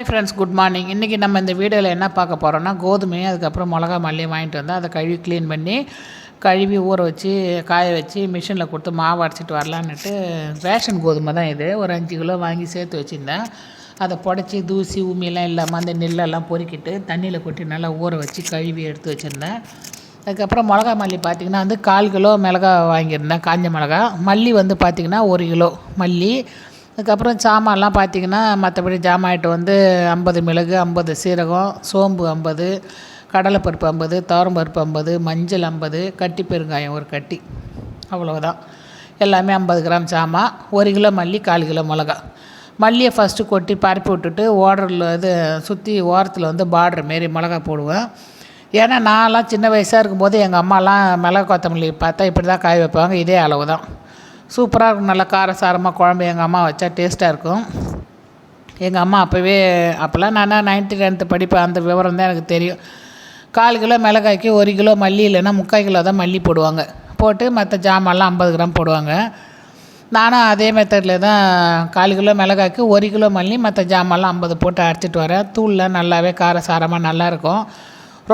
Friends good morning இன்றைக்கி நம்ம இந்த வீடியோவில் என்ன பார்க்க போகிறோம்னா கோதுமையும் அதுக்கப்புறம் மிளகா மல்லியும் வாங்கிட்டு வந்தால் அதை கழுவி க்ளீன் பண்ணி கழுவி ஊற வச்சு காய வச்சு மிஷினில் கொடுத்து மாவு அரைச்சிட்டு வரலான்னுட்டு ரேஷன் கோதுமை தான் இது. ஒரு அஞ்சு கிலோ வாங்கி சேர்த்து வச்சுருந்தேன். அதை புடச்சி தூசி உமியெல்லாம் இல்லாமல் அந்த நெல்லெல்லாம் பொறுக்கிட்டு தண்ணியில் கொட்டி நல்லா ஊற வச்சு கழுவி எடுத்து வச்சுருந்தேன். அதுக்கப்புறம் மிளகா மல்லி பார்த்திங்கன்னா வந்து கால் கிலோ மிளகா வாங்கியிருந்தேன் காஞ்ச மிளகா மல்லி வந்து பார்த்திங்கன்னா ஒரு கிலோ மல்லி. அதுக்கப்புறம் சாமான்லாம் பார்த்திங்கன்னா மற்றபடி ஜாமான் வந்து ஐம்பது மிளகு ஐம்பது சீரகம் சோம்பு ஐம்பது கடலைப்பருப்பு ஐம்பது துவரம்பருப்பு ஐம்பது மஞ்சள் ஐம்பது கட்டி பெருங்காயம் ஒரு கட்டி. அவ்வளோதான் எல்லாமே ஐம்பது கிராம் சாமான் ஒரு கிலோ மல்லி கால் கிலோ மிளகா. மல்லியை ஃபஸ்ட்டு கொட்டி பரப்பி விட்டுட்டு ஓடரில் இது சுற்றி ஓரத்தில் வந்து பார்டர் மாரி மிளகா போடுவேன். ஏன்னா நான்லாம் சின்ன வயசாக இருக்கும்போது எங்கள் அம்மாலாம் மிளகா கொத்தமல்லி பார்த்தா இப்படி தான் காய வைப்பாங்க இதே அளவு தான் சூப்பராக இருக்கும். நல்லா காரசாரமாக குழம்பு எங்கள் அம்மா வச்சா டேஸ்ட்டாக இருக்கும். எங்கள் அம்மா அப்போவே அப்போல்லாம் நான் நைன்த்து டென்த்து படிப்பேன். அந்த விவரம் தான் எனக்கு தெரியும். கால் கிலோ மிளகாய்க்கு ஒரு கிலோ மல்லி இல்லைன்னா முக்கால் கிலோ தான் மல்லி போடுவாங்க. போட்டு மற்ற ஜாமான்லாம் ஐம்பது கிராம் போடுவாங்க. நானும் அதே மெத்தடில் தான் கால் கிலோ மிளகாய்க்கு ஒரு கிலோ மல்லி மற்ற ஜாமான்லாம் ஐம்பது போட்டு அரைச்சிட்டு வரேன். தூள்லாம் நல்லாவே காரசாரமாக நல்லாயிருக்கும்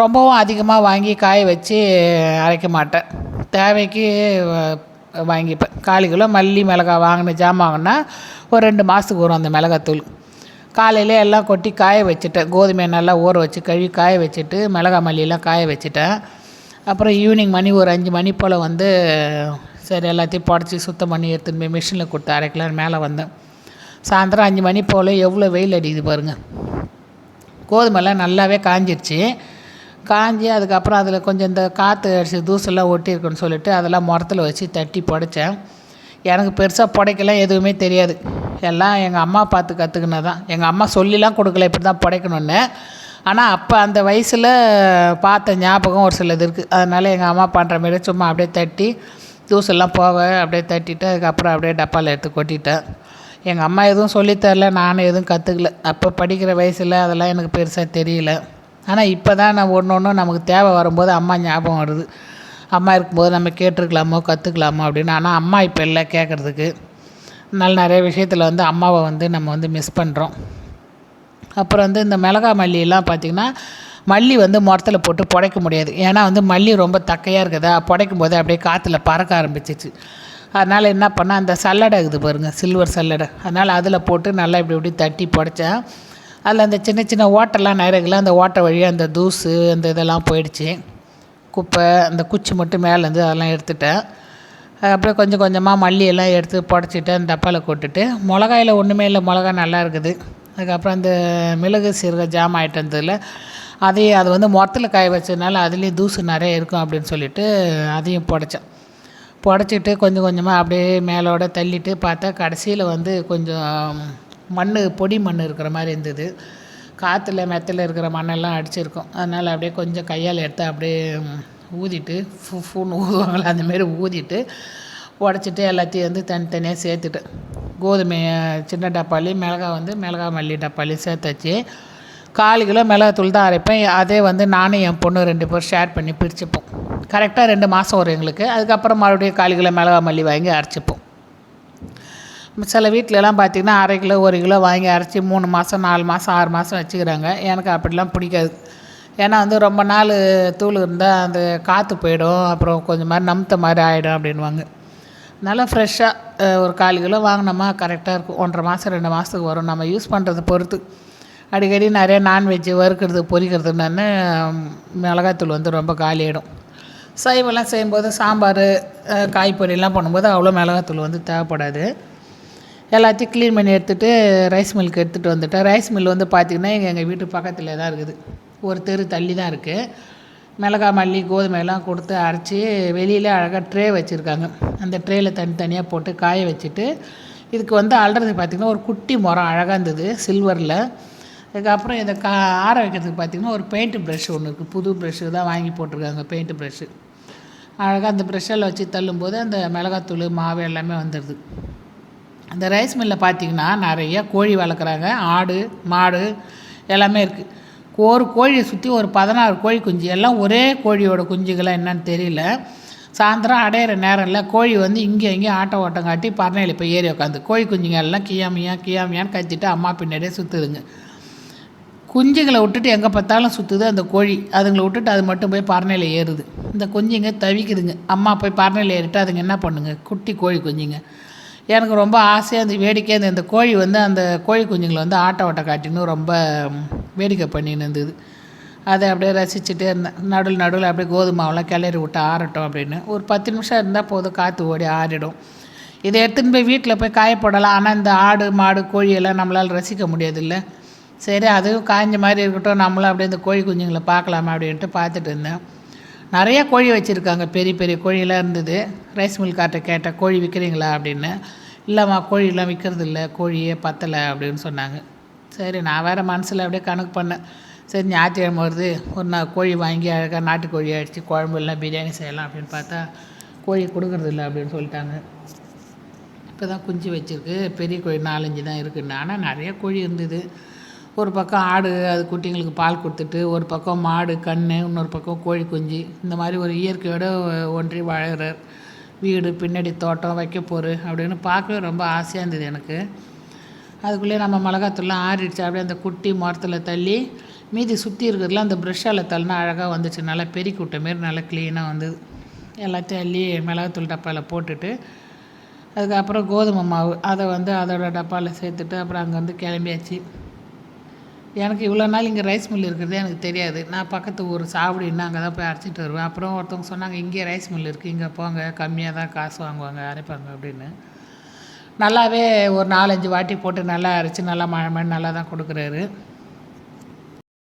ரொம்பவும் அதிகமாக வாங்கி காய வச்சு அரைக்க மாட்டேன். தேவைக்கு வாங்கிப்பேன் கால் கிலோ மல்லி மிளகா வாங்கின ஜாமான் வாங்கினா ஒரு ரெண்டு மாதத்துக்கு வரும் அந்த மிளகாத்தூள். காலையில் எல்லாம் கொட்டி காய வச்சுட்டேன். கோதுமையை நல்லா ஊற வச்சு கழுவி காய வச்சுட்டு மிளகா மல்லியெல்லாம் காய வச்சுட்டேன். அப்புறம் ஈவினிங் மணி ஒரு அஞ்சு மணி போல் வந்து சரி எல்லாத்தையும் புடச்சி சுத்தம் பண்ணி எடுத்துன்னு போய் மிஷினில் கொடுத்து அரைக்கலான்னு மேலே வந்தேன். சாயந்தரம் அஞ்சு மணி போல் எவ்வளோ வெயில் அடிக்குது பாருங்கள் கோதுமைலாம் நல்லாவே காஞ்சிருச்சு. காஞ்சி அதுக்கப்புறம் அதில் கொஞ்சம் இந்த காற்று அடிச்சு தூசெல்லாம் ஒட்டியிருக்குன்னு சொல்லிட்டு அதெல்லாம் முரத்தில் வச்சு தட்டி புடைச்சேன். எனக்கு பெருசாக புடைக்கலாம் எதுவுமே தெரியாது. எல்லாம் எங்கள் அம்மா பார்த்து கற்றுக்கினது தான் எங்கள் அம்மா சொல்லிலாம் கொடுக்கல இப்படி தான் புடைக்கணுன்னு ஆனால் அப்போ அந்த வயசில் பார்த்த ஞாபகம் ஒரு சிலது இருக்குது அதனால் எங்கள் அம்மா பண்ணுற மாரி சும்மா அப்படியே தட்டி தூசெல்லாம் போக அப்படியே தட்டிட்டு அதுக்கப்புறம் அப்படியே டப்பாவில் எடுத்து கொட்டிட்டேன். எங்கள் அம்மா எதுவும் சொல்லித்தரல நானும் எதுவும் கற்றுக்கல அப்போ படிக்கிற வயசில் அதெல்லாம் எனக்கு பெருசாக தெரியல. ஆனால் இப்போ தான் நான் ஒன்று ஒன்றும் நமக்கு தேவை வரும்போது அம்மா ஞாபகம் வருது. அம்மா இருக்கும்போது நம்ம கேட்டிருக்கலாமோ கற்றுக்கலாமோ அப்படின்னு. ஆனால் அம்மா இப்போ இல்லை கேட்குறதுக்கு நல்ல நிறைய விஷயத்தில் வந்து அம்மாவை வந்து நம்ம வந்து மிஸ் பண்ணுறோம் அப்புறம் வந்து இந்த மிளகா மல்லியெல்லாம் பார்த்திங்கன்னா மல்லி வந்து முரத்தில் போட்டு புடைக்க முடியாது. ஏன்னா வந்து மல்லி ரொம்ப தக்கையாக இருக்குதா. புடைக்கும் போது அப்படியே காற்றுல பறக்க ஆரம்பிச்சிச்சு. அதனால் என்ன பண்ணால் அந்த சல்லடை இருக்குது பாருங்கள் சில்வர் சல்லடை. அதனால் அதில் போட்டு நல்லா இப்படி இப்படி தட்டி புடைச்சேன் அதில் அந்த சின்ன சின்ன ஓட்டெல்லாம் நிறைய அந்த ஓட்டை வழியாக அந்த தூசு அந்த இதெல்லாம் போயிடுச்சு. குப்பை அந்த குச்சி மட்டும் மேலேருந்து அதெல்லாம் எடுத்துட்டேன். அப்புறம் கொஞ்சம் கொஞ்சமாக மல்லியெல்லாம் எடுத்து புடச்சிட்டு அந்த டப்பாவில் கொட்டுட்டு மிளகாயில் ஒன்றுமே இல்லை மிளகா நல்லா இருக்குது. அதுக்கப்புறம் அந்த மிளகு சீரக ஜாம் ஆகிட்டு அதையும் அது வந்து முரத்தில் காய வச்சதுனால அதுலேயும் தூசு நிறைய இருக்கும் அப்படின்னு சொல்லிட்டு அதையும் புடச்சேன். புடச்சிட்டு கொஞ்சம் கொஞ்சமாக அப்படியே மேலோட தள்ளிட்டு பார்த்தா கடைசியில் வந்து கொஞ்சம் மண் பொடி மண் இருக்கிற மாதிரி இருந்தது. காற்றுல மெத்தில் இருக்கிற மண்ணெல்லாம் அடிச்சிருக்கும். அதனால் அப்படியே கொஞ்சம் கையால் எடுத்து அப்படியே ஊதிட்டு ஃபூ ஃபூன்னு ஊதுவாங்களே அந்தமாரி ஊதிட்டு உடச்சிட்டு எல்லாத்தையும் வந்து தனித்தனியாக சேர்த்துட்டு கோதுமையை சின்ன டப்பாலையும் மிளகா வந்து மிளகா மல்லி டப்பாலையும் சேர்த்தாச்சு. கால் கிலோ மிளகாத்தூள் தான் அரைப்பேன். அதே வந்து நானும் என் பொண்ணு ரெண்டு பேரும் ஷேர் பண்ணி பிரிச்சுப்போம். கரெக்டாக ரெண்டு மாதம் வரும் எங்களுக்கு. அதுக்கப்புறம் மறுபடியும் கால் கிலோ மிளகா மல்லி வாங்கி அரைச்சிப்போம். சில வீட்டிலலாம் பார்த்திங்கன்னா அரை கிலோ ஒரு கிலோ வாங்கி அரைச்சி மூணு மாதம் நாலு மாதம் ஆறு மாதம் வச்சுக்கிறாங்க. எனக்கு அப்படிலாம் பிடிக்காது. ஏன்னா வந்து ரொம்ப நாள் தூள் இருந்தால் அந்த காற்று போயிடும். அப்புறம் கொஞ்சம் மாதிரி நமுத்த மாதிரி ஆகிடும் அப்படின்வாங்க நல்லா ஃப்ரெஷ்ஷாக ஒரு கால் கிலோ வாங்கினோமா கரெக்டாக இருக்கும். ஒன்றரை மாதம் ரெண்டு மாதத்துக்கு வரும். நம்ம யூஸ் பண்ணுறதை பொறுத்து. அடிக்கடி நிறைய நான்வெஜ்ஜு வறுக்கிறது பொரிக்கிறதுன்னு மிளகாத்தூள் வந்து ரொம்ப காலியாகிடும் சைவெல்லாம் செய்யும்போது சாம்பார் காய்பொரியெல்லாம் பண்ணும்போது அவ்வளோ மிளகாத்தூள் வந்து தேவைப்படாது. எல்லாத்தையும் க்ளீன் பண்ணி எடுத்துகிட்டு ரைஸ் மில்க்கு எடுத்துகிட்டு வந்துட்டேன். ரைஸ் மில் வந்து பார்த்திங்கன்னா எங்கள் எங்கள் வீட்டு பக்கத்தில் தான் இருக்குது. ஒரு தெரு தள்ளி தான் இருக்குது மிளகா மல்லி கோதுமையெல்லாம் கொடுத்து அரைச்சி வெளியில் அழகாக ட்ரே வச்சுருக்காங்க. அந்த ட்ரேயில் தனித்தனியாக போட்டு காய வச்சுட்டு இதுக்கு வந்து அல்றது பார்த்திங்கன்னா ஒரு குட்டி முறம் அழகாக இருந்தது சில்வரில் அதுக்கப்புறம் இதை கா ஆற வைக்கிறதுக்கு பார்த்திங்கன்னா ஒரு பெயிண்ட் ப்ரெஷ் ஒன்று இருக்குது புது ப்ரெஷ்ஷு தான் வாங்கி போட்டிருக்காங்க பெயிண்ட் ப்ரெஷ்ஷு அழகாக அந்த ப்ரெஷ்ஷில் வச்சு தள்ளும்போது அந்த மிளகாத்தூள் மாவு எல்லாமே வந்துடுது அந்த ரைஸ் மில்லில் பார்த்திங்கன்னா நிறைய கோழி வளர்க்குறாங்க. ஆடு மாடு எல்லாமே இருக்குது ஒரு கோழியை சுற்றி ஒரு பதினாறு கோழி குஞ்சு. எல்லாம் ஒரே கோழியோட குஞ்சுகளாக என்னன்னு தெரியல. சாயந்தரம் அடையிற நேரம்ல கோழி வந்து இங்கே இங்கேயும் ஆட்டோ ஓட்டம் காட்டி பறனையில் போய் ஏறி உட்காந்து கோழி குஞ்சுங்க எல்லாம் கியாமியா கியாமியான்னு கத்திட்டு அம்மா பின்னாடியே சுற்றுதுங்க குஞ்சுங்களை விட்டுட்டு எங்கே பார்த்தாலும் சுற்றுது அந்த கோழி. அதுங்களை விட்டுட்டு அது மட்டும் போய் பறனையில் ஏறுது. இந்த குஞ்சுங்க தவிக்குதுங்க. அம்மா போய் பறனையில் ஏறிட்டு அதுங்க என்ன பண்ணுங்க? குட்டி கோழி குஞ்சுங்க. எனக்கு ரொம்ப ஆசையாக அந்த வேடிக்கையாக இருந்தது. இந்த கோழி வந்து அந்த கோழி குஞ்சுங்களை வந்து ஆட்ட ஓட்ட காட்டின்னு ரொம்ப வேடிக்கை பண்ணின்னு இருந்தது. அதை அப்படியே ரசிச்சுட்டே இருந்தேன் நடுவில் நடுவில் அப்படியே கோதுமாவெல்லாம் கிளறி விட்டு ஆறட்டும் அப்படின்னு. ஒரு பத்து நிமிஷம் இருந்தால் போதும் காற்று ஓடி ஆறிடும். இதை எடுத்துன்னு போய் வீட்டில் போய் காய போடலாம். ஆனால் இந்த ஆடு மாடு கோழியெல்லாம் நம்மளால் ரசிக்க முடியாதுல்ல. சரி அதுவும் காய்ஞ்ச மாதிரி இருக்கட்டும் நம்மளும் அப்படியே இந்த கோழி குஞ்சுங்களை பார்க்கலாமா அப்படின்ட்டு பார்த்துட்டு இருந்தேன். நிறைய கோழி வச்சுருக்காங்க. பெரிய பெரிய கோழியெல்லாம் இருந்தது. ரைஸ் மில் கார்ட்டை கேட்டேன் கோழி விற்கிறீங்களா அப்படின்னு. இல்லைம்மா கோழியெல்லாம் விற்கிறது இல்லை கோழியே பத்தலை அப்படின்னு சொன்னாங்க. சரி நான் வேறு மனசில் அப்படியே கணக்கு பண்ணேன். சரி ஞாயிற்றுக்கிழமை வருது. ஒரு நாள் கோழி வாங்கி அழகாக நாட்டுக்கோழி அடித்து குழம்பு எல்லாம் பிரியாணி செய்யலாம் அப்படின்னு பார்த்தா கோழி கொடுக்குறது இல்லை அப்படின்னு சொல்லிட்டாங்க. இப்போ தான் குஞ்சு வச்சுருக்கு. பெரிய கோழி நாலஞ்சு தான் இருக்குன்னு. ஆனால் நிறைய கோழி இருந்தது. ஒரு பக்கம் ஆடு அது குட்டிங்களுக்கு பால் கொடுத்துட்டு ஒரு பக்கம் மாடு கன்று இன்னொரு பக்கம் கோழி குஞ்சு இந்த மாதிரி ஒரு இயற்கையோடு ஒன்றி வாழ்கிறார். வீடு பின்னாடி தோட்டம் வைக்க போகிற அப்படின்னு பார்க்கவே ரொம்ப ஆசையாக இருந்தது எனக்கு. அதுக்குள்ளேயே நம்ம மிளகாத்தூள்லாம் ஆறிடுச்சு. அப்படியே அந்த குட்டி மரத்தில் தள்ளி மீதி சுற்றி இருக்கிறதுலாம் அந்த ப்ரெஷ்ஷால் தள்ளினா அழகாக வந்துச்சு. நல்லா பெருக்கி விட்ட மாரி நல்லா க்ளீனாக வந்தது எல்லாத்தையும் அள்ளி மிளகாத்தூள் டப்பாவில் போட்டுட்டு அதுக்கப்புறம் கோதுமை மாவு அதை வந்து அதோட டப்பாவில் சேர்த்துட்டு அப்புறம் அங்கேருந்து கிளம்பியாச்சு. எனக்கு இவ்வளோ நாள் இங்கே ரைஸ் மில் இருக்கிறதே எனக்கு தெரியாது. நான் பக்கத்து ஊர் சாவடின்னா அங்கே தான் போய் அரைச்சிட்டு வருவேன். அப்புறம் ஒருத்தவங்க சொன்னாங்க இங்கே ரைஸ் மில் இருக்குது இங்கே போங்க. கம்மியாக தான் காசு வாங்குவாங்க. அரைப்பாங்க அப்படின்னு. நல்லாவே ஒரு நாலஞ்சு வாட்டி போட்டு நல்லா அரைச்சி நல்லா மழை மழை நல்லா தான் கொடுக்குறாரு.